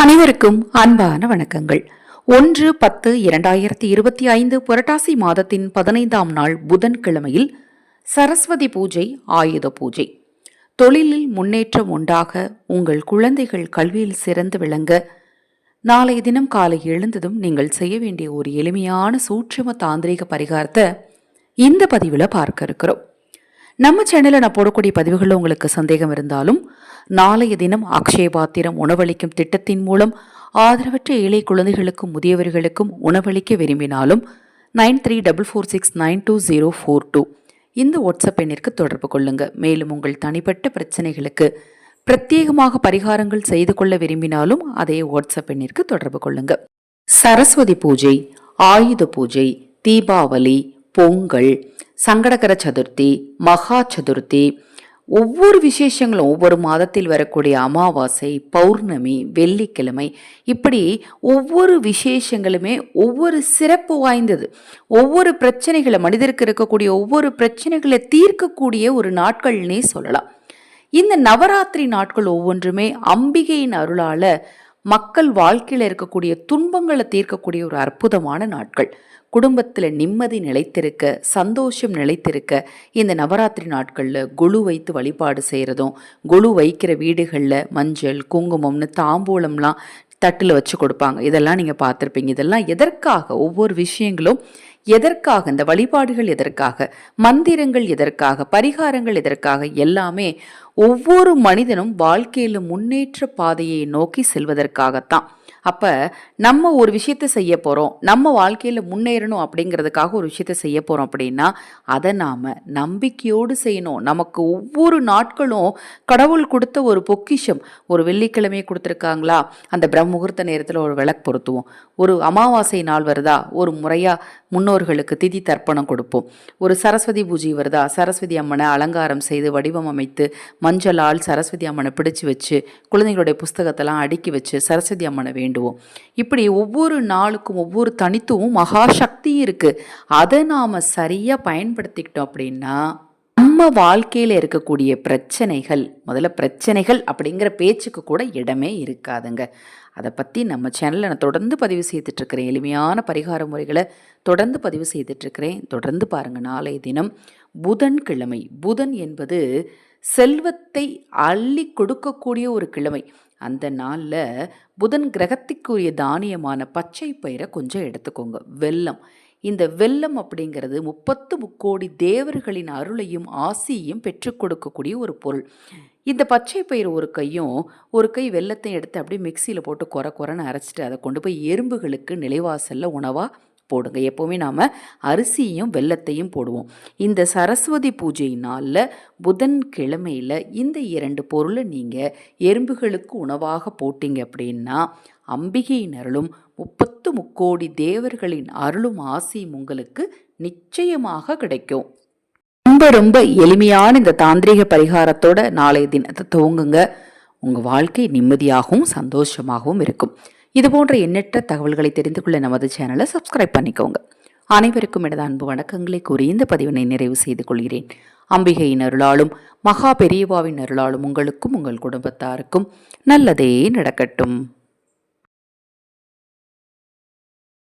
அனைவருக்கும் அன்பான வணக்கங்கள். ஒன்று பத்து இரண்டாயிரத்தி இருபத்தி ஐந்து புரட்டாசி மாதத்தின் பதினைந்தாம் நாள் புதன்கிழமையில் சரஸ்வதி பூஜை ஆயுத பூஜை. தொழிலில் முன்னேற்றம் உண்டாக உங்கள் குழந்தைகள் கல்வியில் சிறந்து விளங்க நாளைய தினம் காலை எழுந்ததும் நீங்கள் செய்ய வேண்டிய ஒரு எளிமையான சூட்சும தாந்திரிக பரிகாரத்தை இந்த பதிவில் பார்க்க இருக்கிறோம். நம்ம சேனலில் நான் போடக்கூடிய பதிவுகளில் உங்களுக்கு சந்தேகம் இருந்தாலும் நாளைய தினம் அக்ஷய பாத்திரம் உணவளிக்கும் திட்டத்தின் மூலம் ஆதரவற்ற ஏழை குழந்தைகளுக்கும் முதியவர்களுக்கும் உணவளிக்க விரும்பினாலும் nine three double four six nine two zero four two. இந்த வாட்ஸ்அப் எண்ணிற்கு தொடர்பு கொள்ளுங்கள் மேலும் உங்கள் தனிப்பட்ட பிரச்சனைகளுக்கு பிரத்யேகமாக பரிகாரங்கள் செய்து கொள்ள விரும்பினாலும் அதே வாட்ஸ்அப் எண்ணிற்கு தொடர்பு கொள்ளுங்கள் சரஸ்வதி பூஜை ஆயுத பூஜை தீபாவளி பொங்கல் சங்கடகர சதுர்த்தி மகா சதுர்த்தி ஒவ்வொரு விசேஷங்களும் ஒவ்வொரு மாதத்தில் வரக்கூடிய அமாவாசை பௌர்ணமி வெள்ளிக்கிழமை இப்படி ஒவ்வொரு விசேஷங்களுமே ஒவ்வொரு சிறப்பு வாய்ந்தது. ஒவ்வொரு பிரச்சனைகளை மனிதருக்கு இருக்கக்கூடிய ஒவ்வொரு பிரச்சனைகளை தீர்க்கக்கூடிய ஒரு நாட்கள்னே சொல்லலாம். இந்த நவராத்திரி நாட்கள் ஒவ்வொன்றுமே அம்பிகையின் அருளால மக்கள் வாழ்க்கையில் இருக்கக்கூடிய துன்பங்களை தீர்க்கக்கூடிய ஒரு அற்புதமான நாட்கள். குடும்பத்தில் நிம்மதி நிலைத்திருக்க சந்தோஷம் நிலைத்திருக்க இந்த நவராத்திரி நாட்களில் குழு வைத்து வழிபாடு செய்கிறதும் குழு வைக்கிற வீடுகளில் மஞ்சள் குங்குமம்னு தாம்பூலம்லாம் தட்டில் வச்சு கொடுப்பாங்க. இதெல்லாம் நீங்கள் பார்த்துருப்பீங்க. இதெல்லாம் எதற்காக? ஒவ்வொரு விஷயங்களும் எதற்காக? இந்த வழிபாடுகள் எதற்காக? மந்திரங்கள் எதற்காக? பரிகாரங்கள் எதற்காக? எல்லாமே ஒவ்வொரு மனிதனும் வாழ்க்கையில் முன்னேற்ற பாதையை நோக்கி செல்வதற்காகத்தான். அப்போ நம்ம ஒரு விஷயத்த செய்ய போகிறோம் நம்ம வாழ்க்கையில் முன்னேறணும் அப்படிங்கிறதுக்காக ஒரு விஷயத்த செய்ய போகிறோம் அப்படின்னா அதை நாம் நம்பிக்கையோடு செய்யணும். நமக்கு ஒவ்வொரு நாட்களும் கடவுள் கொடுத்த ஒரு பொக்கிஷம். ஒரு வெள்ளிக்கிழமையை கொடுத்துருக்காங்களா? அந்த பிரம்ம முகூர்த்த நேரத்தில் ஒரு விளக்கு பொருத்துவோம். ஒரு அமாவாசை நாள் வருதா? ஒரு முறையாக முன்னோர்களுக்கு திதி தர்ப்பணம் கொடுப்போம். ஒரு சரஸ்வதி பூஜை வருதா? சரஸ்வதி அம்மனை அலங்காரம் செய்து வடிவம் அமைத்து மஞ்சளால் சரஸ்வதி அம்மனை பிடிச்சு வச்சு குழந்தைங்களுடைய புஸ்தகத்தெல்லாம் அடுக்கி வச்சு சரஸ்வதி அம்மனை வேண்டுவோம். இப்படி ஒவ்வொரு நாளுக்கும் ஒவ்வொரு தனித்துவம் மகா இருக்குது அதை நாம் சரியாக பயன்படுத்திக்கிட்டோம் அப்படின்னா நம்ம வாழ்க்கையில் இருக்கக்கூடிய பிரச்சனைகள் முதல்ல பிரச்சனைகள் அப்படிங்கிற பேச்சுக்கு கூட இடமே இருக்காதுங்க. அதை பற்றி நம்ம சேனலில் நான் தொடர்ந்து பதிவு செய்துட்ருக்கிறேன் எளிமையான பரிகார முறைகளை தொடர்ந்து பதிவு செய்துட்ருக்கிறேன் தொடர்ந்து பாருங்கள் நாளைய தினம் புதன்கிழமை. புதன் என்பது செல்வத்தை அள்ளி கொடுக்கக்கூடிய ஒரு கிழமை. அந்த நாளில் புதன் கிரகத்துக்குரிய தானியமான பச்சை பயிரை கொஞ்சம் எடுத்துக்கோங்க. வெல்லம். இந்த வெல்லம் அப்படிங்கிறது முப்பத்து முக்கோடி தேவர்களின் அருளையும் ஆசியையும் பெற்றுக் கொடுக்கக்கூடிய ஒரு பொருள். இந்த பச்சை பயிர் ஒரு கையும் ஒரு கை வெள்ளத்தை எடுத்து அப்படியே மிக்சியில் போட்டு குறை குறைன்னு அரைச்சிட்டு அதை கொண்டு போய் எறும்புகளுக்கு நிலைவாசலில் உணவாக போடுங்க. எப்போவுமே நாம் அரிசியும் வெள்ளத்தையும் போடுவோம். இந்த சரஸ்வதி பூஜை நாளில் புதன் கிழமையில் இந்த இரண்டு பொருளை நீங்கள் எறும்புகளுக்கு உணவாக போட்டிங்க அப்படின்னா அம்பிகையின் அருளும் முப்பத்து முக்கோடி தேவர்களின் அருளும் ஆசையும் உங்களுக்கு நிச்சயமாக கிடைக்கும். ரொம்ப ரொம்ப எளிமையான இந்த தாந்திரிக பரிகாரத்தோட நாளைய தினத்தை துவங்குங்க. உங்கள் வாழ்க்கை நிம்மதியாகவும் சந்தோஷமாகவும் இருக்கும். இது போன்ற எண்ணற்ற தகவல்களை தெரிந்து கொள்ள நமது சேனலை சப்ஸ்கிரைப் பண்ணிக்கோங்க. அனைவருக்கும் எனது அன்பு வணக்கங்களை கூறி இந்த பதிவினை நிறைவு செய்து கொள்கிறேன். அம்பிகையின் அருளாலும் மகா பெரியவாவின் அருளாலும் உங்களுக்கும் உங்கள் குடும்பத்தாருக்கும் நல்லதே நடக்கட்டும்.